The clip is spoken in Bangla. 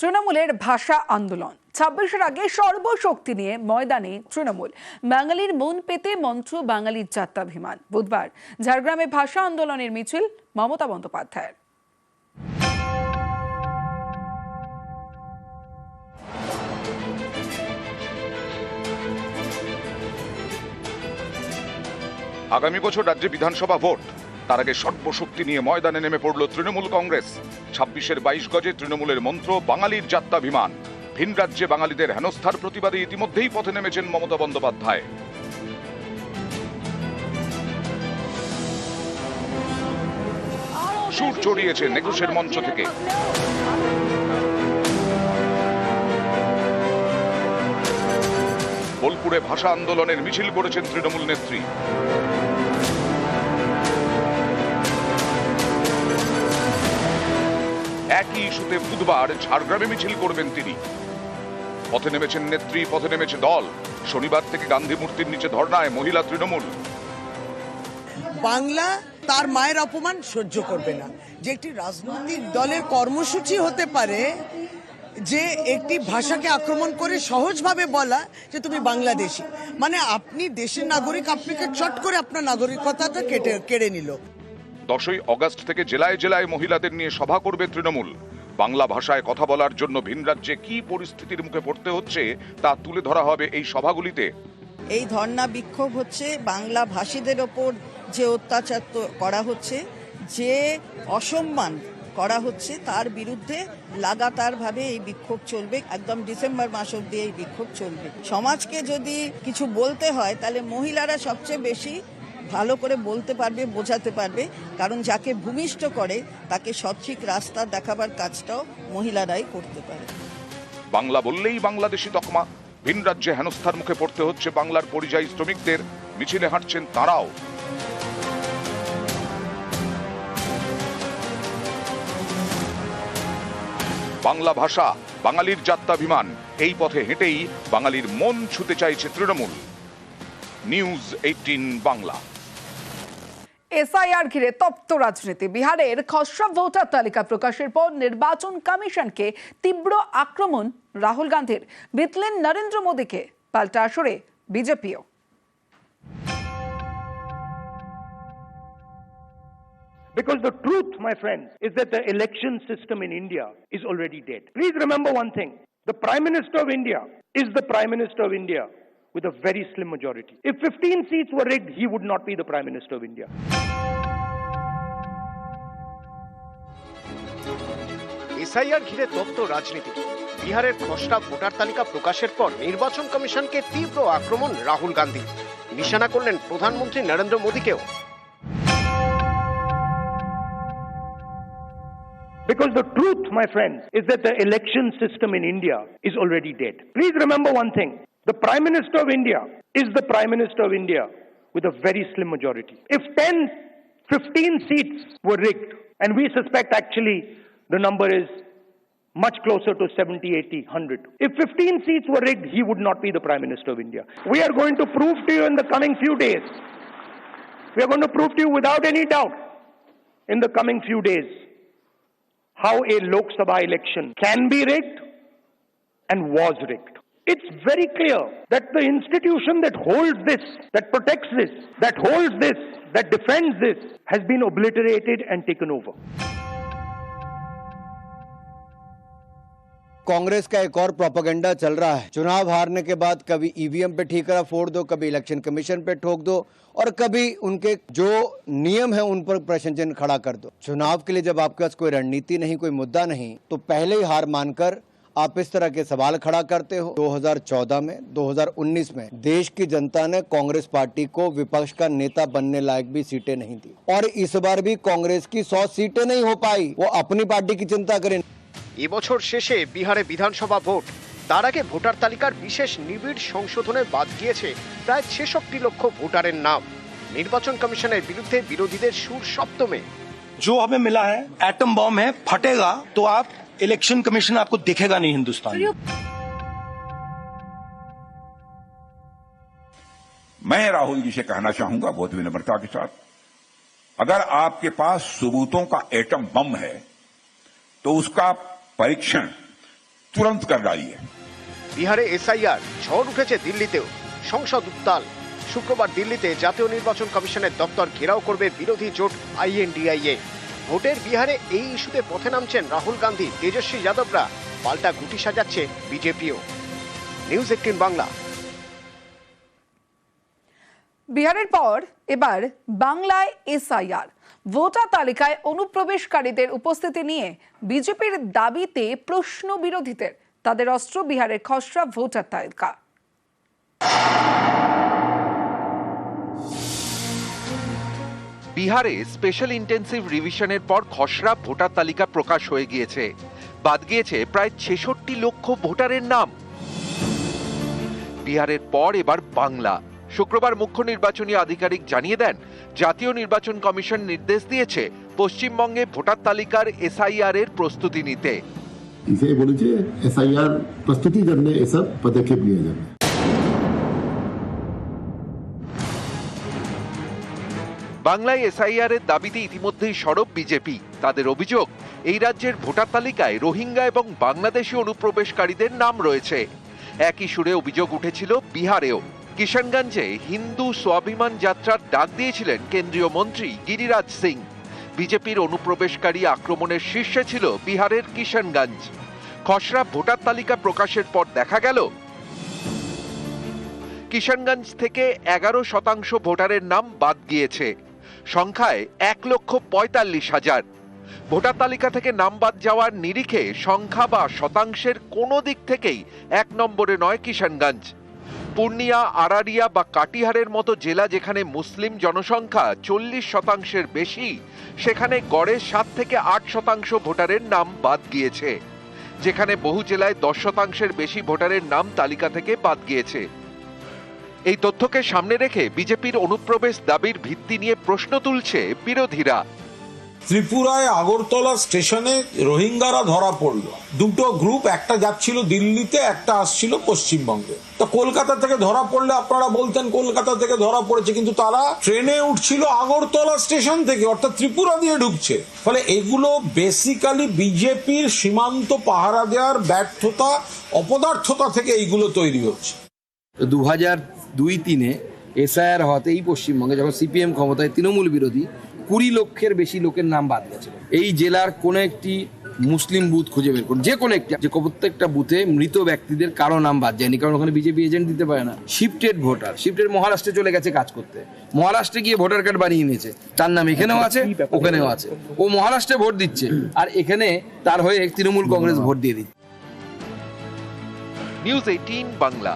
তৃণমূলের ভাষা আন্দোলন। ছাব্বিশের আগে সর্বশক্তি নিয়ে ময়দানে তৃণমূল। বাঙালির মন পেতে মন্ত্র বাঙালির যাত্রাভিমান। বুধবার ঝাড়গ্রামে ভাষা আন্দোলনের মিছিল, মমতা বন্দ্যোপাধ্যায়ের। আগামী বছর রাজ্যে বিধানসভা ভোট। তার আগে সর্বশক্তি নিয়ে ময়দানে নেমে পড়ল তৃণমূল কংগ্রেস। ছাব্বিশের বাইশ গজে তৃণমূলের মন্ত্র, বাঙালির যাত্রাভিমান। ভিন রাজ্যে বাঙালিদের হেনস্থার প্রতিবাদে ইতিমধ্যেই পথে নেমেছেন মমতা বন্দ্যোপাধ্যায়। সুর চড়িয়েছে নেকুশের মঞ্চ থেকে। বোলপুরে ভাষা আন্দোলনের মিছিল করেছেন তৃণমূল নেত্রী। একই ইস্যুতে বুধবার ঝাড়গ্রামে মিছিল করবেন তিনি। পথে নেমেছেন নেত্রী, পথে নেমেছে দল। শনিবার থেকে গান্ধী মূর্তির নিচে ধর্নায় মহিলা তৃণমূল। বাংলা তার মায়ের অপমান সহ্য করবে না। যে একটি রাজনৈতিক দলের কর্মসূচি হতে পারে, যে একটি ভাষাকে আক্রমণ করে সহজভাবে বলা যে তুমি বাংলাদেশি। মানে আপনি দেশের নাগরিক, আপনাকে চট করে আপনার নাগরিকতাটা কেটে, কেড়ে নিল। দশই অগস্ট থেকে জেলায় জেলায় মহিলাদের নিয়ে সভা করবে তৃণমূল। বাংলা ভাষায় কথা বলার জন্য ভিন রাজ্যে কি পরিস্থিতির মুখে পড়তে হচ্ছে, তা তুলে ধরা হবে এই সভাগুলিতে। এই ধর্ণা বিক্ষোভ হচ্ছে বাংলা ভাষীদের ওপর যে অত্যাচার করা হচ্ছে, যে অসম্মান করা হচ্ছে, তার বিরুদ্ধে লাগাতারভাবে এই বিক্ষোভ চলবে, একদম ডিসেম্বর মাস অব্দি এই বিক্ষোভ চলবে। সমাজকে যদি কিছু বলতে হয়, তাহলে মহিলারা সবচেয়ে বেশি ভালো করে বলতে পারবে, বোঝাতে পারবে। কারণ যাকে ভূমিষ্ঠ করে, তাকে সঠিক রাস্তা দেখাবার কাজটাও মহিলারাই করতে পারে। বাংলা বললেই বাংলাদেশি তকমা। ভিন রাজ্যে হেনস্থার মুখে পড়তে হচ্ছে বাংলার পরিযায়ী শ্রমিকদের। মিছিলে হাঁটছেন তারাও। বাংলা ভাষা, বাঙালির যাত্রাভিমান। এই পথে হেঁটেই বাঙালির মন ছুতে চাইছে Trinamool. News eighteen Bangla. SIR ঘিরে তপ্ত রাজনীতি বিহারের খসড়া ভোটার তালিকা প্রকাশের পর নির্বাচন কমিশনকে তীব্র আক্রমণ রাহুল গান্ধীর বিতলেন নরেন্দ্র মোদীকে পাল্টা আসরে বিজেপিও Because the truth, my friends, is that the election system in India is already dead. Please remember one thing. The Prime Minister of India is the Prime Minister of India with a very slim majority. If 15 seats were rigged, he would not be the Prime Minister of India. SIR ঘিরে তপ্ত রাজনীতি বিহারের খসড়া ভোটার তালিকা প্রকাশের পর নির্বাচন কমিশনকে তীব্র আক্রমণ রাহুল গান্ধী নিশানা করলেন প্রধানমন্ত্রী Narendra মোদীকেও Because the truth, my friends, is that the election system in India is already dead. Please remember one thing. the Prime Minister of India is the Prime Minister of India with a very slim majority. If 10, 15 seats were rigged, and we suspect actually the number is much closer to 70, 80, 100. If 15 seats were rigged, he would not be the Prime Minister of India. We are going to prove to you in the coming few days. We are going to prove to you without any doubt in the coming few days how a Lok Sabha election can be rigged and was rigged. It's very clear that the institution that holds this, that protects this, that holds this, that defends this, has been obliterated and taken over. Congress का एक और प्रोपागेंडा चल रहा है चुनाव हारने के बाद कभी ईवीएम पे ठीकरा फोड़ दो कभी इलेक्शन कमीशन पे ठोक दो और कभी उनके जो नियम है उन पर प्रश्न चिन्ह खड़ा कर दो चुनाव के लिए जब आपके पास कोई रणनीति नहीं कोई मुद्दा नहीं तो पहले ही हार मानकर आप इस तरह के सवाल खड़ा करते हो 2014 में 2019 में देश की जनता ने कांग्रेस पार्टी को विपक्ष का नेता बनने लायक भी सीटें नहीं दी और इस बार भी कांग्रेस की 100 सीटें नहीं हो पाई वो अपनी पार्टी की चिंता करें এবছর শেষে বিহারে বিধানসভা ভোট তার আগে ভোটার তালিকার বিশেষ নিবিড় সংশোধনে বাদ গিয়েছে প্রায় ছেষট্টি লক্ষ ভোটারের নাম নির্বাচন কমিশনের বিরুদ্ধে বিরোধীদের সুর সপ্তমে जो हमें मिला है एटम बॉम्ब है फटेगा तो आप इलेक्शन कमीशन आपको दिखेगा नहीं हिंदुस्तान में मैं राहुल जी से कहना चाहूंगा बहुत विनम्रता के साथ अगर आपके पास सबूतों का एटम बम है तो उसका परीक्षण तुरंत कर डालिए বিহারে এসআইআর ঝড় উঠেছে দিল্লিতেও সংসদ উত্তাল শুক্রবার দিল্লিতে জাতীয় নির্বাচন কমিশনের দপ্তর ঘেরাও করবে বিরোধী জোট আইএনডিআইএ ভোটের বিহারে এই ইস্যুতে পথে নামছেন রাহুল গান্ধী, তেজস্বী যাদবরা। পাল্টা গুটি সাজাচ্ছে বিজেপিও। News eighteen Bangla. বিহারের পর এবার বাংলায় এসআইআর। ভোটার তালিকায় অনুপ্রবেশকারীদের উপস্থিতি নিয়ে বিজেপির দাবিতে প্রশ্ন বিরোধীদের তাদের অস্ত্র বিহারের খসড়া ভোটার তালিকা। বিহারে স্পেশাল ইন্টেন্সিভ রিভিশনের পর খসড়া ভোটার তালিকা প্রকাশ হয়ে গিয়েছে। বাদ গিয়েছে প্রায় ছেষট্টি লক্ষ ভোটারের নাম। বিহারের পর এবার বাংলা। শুক্রবার মুখ্য নির্বাচনী আধিকারিক জানিয়ে দেন, জাতীয় নির্বাচন কমিশন নির্দেশ দিয়েছে পশ্চিমবঙ্গে ভোটার তালিকার এসআইআর এর প্রস্তুতি নিতে। বলেছে এসআইআর প্রস্তুতি জন্য এসব পদক্ষেপ নিয়ে যাবে। বাংলায় এসআইআর এর দাবিতে ইতিমধ্যেই সরব বিজেপি। তাদের অভিযোগ, এই রাজ্যের ভোটার তালিকায় রোহিঙ্গা এবং বাংলাদেশি অনুপ্রবেশকারীদের নাম রয়েছে। একই সুরে অভিযোগ উঠেছিল বিহারেও। কিষানগঞ্জে হিন্দু স্বাভিমান যাত্রার ডাক দিয়েছিলেন কেন্দ্রীয় মন্ত্রী গিরিরাজ সিং। বিজেপির অনুপ্রবেশকারী আক্রমণের শীর্ষে ছিল বিহারের কিষানগঞ্জ খসড়া ভোটার তালিকা প্রকাশের পর দেখা গেল কিষানগঞ্জ থেকে এগারো শতাংশ ভোটারের নাম বাদ গিয়েছে। সংখ্যায় এক লক্ষ পঁয়তাল্লিশ হাজার। ভোটার তালিকা থেকে নাম বাদ যাওয়ার নিরিখে সংখ্যা বা শতাংশের কোনো দিক থেকেই এক নম্বরে নয় কিষানগঞ্জ। পূর্ণিয়া, আরারিয়া বা কাটিহারের মতো জেলা যেখানে মুসলিম জনসংখ্যা চল্লিশ শতাংশের বেশি, সেখানে গড়ে সাত থেকে আট শতাংশ ভোটারের নাম বাদ গিয়েছে। যেখানে বহু জেলায় দশ শতাংশের বেশি ভোটারের নাম তালিকা থেকে বাদ গিয়েছে। এই তথ্যকে সামনে রেখে বিজেপির অনুপ্রবেশ দাবির ভিত্তি নিয়ে প্রশ্ন তুলছে বিরোধীরা। ত্রিপুরায় আগরতলা স্টেশনে রোহিঙ্গারা ধরা পড়ল। দুটো গ্রুপ একটা যাচ্ছিল দিল্লিতে একটা আসছিল পশ্চিমবঙ্গে। তো কলকাতা থেকে ধরা পড়লে আপনারা বলতেন কলকাতা থেকে ধরা পড়েছে কিন্তু তারা ট্রেনে উঠছিল আগরতলা স্টেশন থেকে অর্থাৎ ত্রিপুরা দিয়ে ঢুকছে। ফলে এগুলো বেসিক্যালি বিজেপির সীমান্ত পাহারা দেওয়ার ব্যর্থতা অপদার্থতা থেকে এইগুলো তৈরি হচ্ছে। দু হাজার দুই তিনে এসআইআর হওয়াতে এই পশ্চিমবঙ্গে যখন সিপিএম ক্ষমতায় তৃণমূল বিরোধী কুড়ি লক্ষের বেশি লোকের নাম বাদ গেছে। এই জেলার কোনো একটি মুসলিম বুথ খুঁজে বের করুন। যে কোনো একটি যে প্রত্যেকটা বুথে মৃত ব্যক্তিদের কারও নাম বাদ যায়নি কারণ ওখানে বিজেপি এজেন্ট দিতে পারে না। শিফটেড ভোটার শিফটেড মহারাষ্ট্রে চলে গেছে কাজ করতে। মহারাষ্ট্রে গিয়ে ভোটার কার্ড বানিয়ে নিয়েছে। তার নাম এখানেও আছে ওখানেও আছে। ও মহারাষ্ট্রে ভোট দিচ্ছে। আর এখানে তার হয়ে তৃণমূল কংগ্রেস ভোট দিয়ে দিচ্ছে। News eighteen Bangla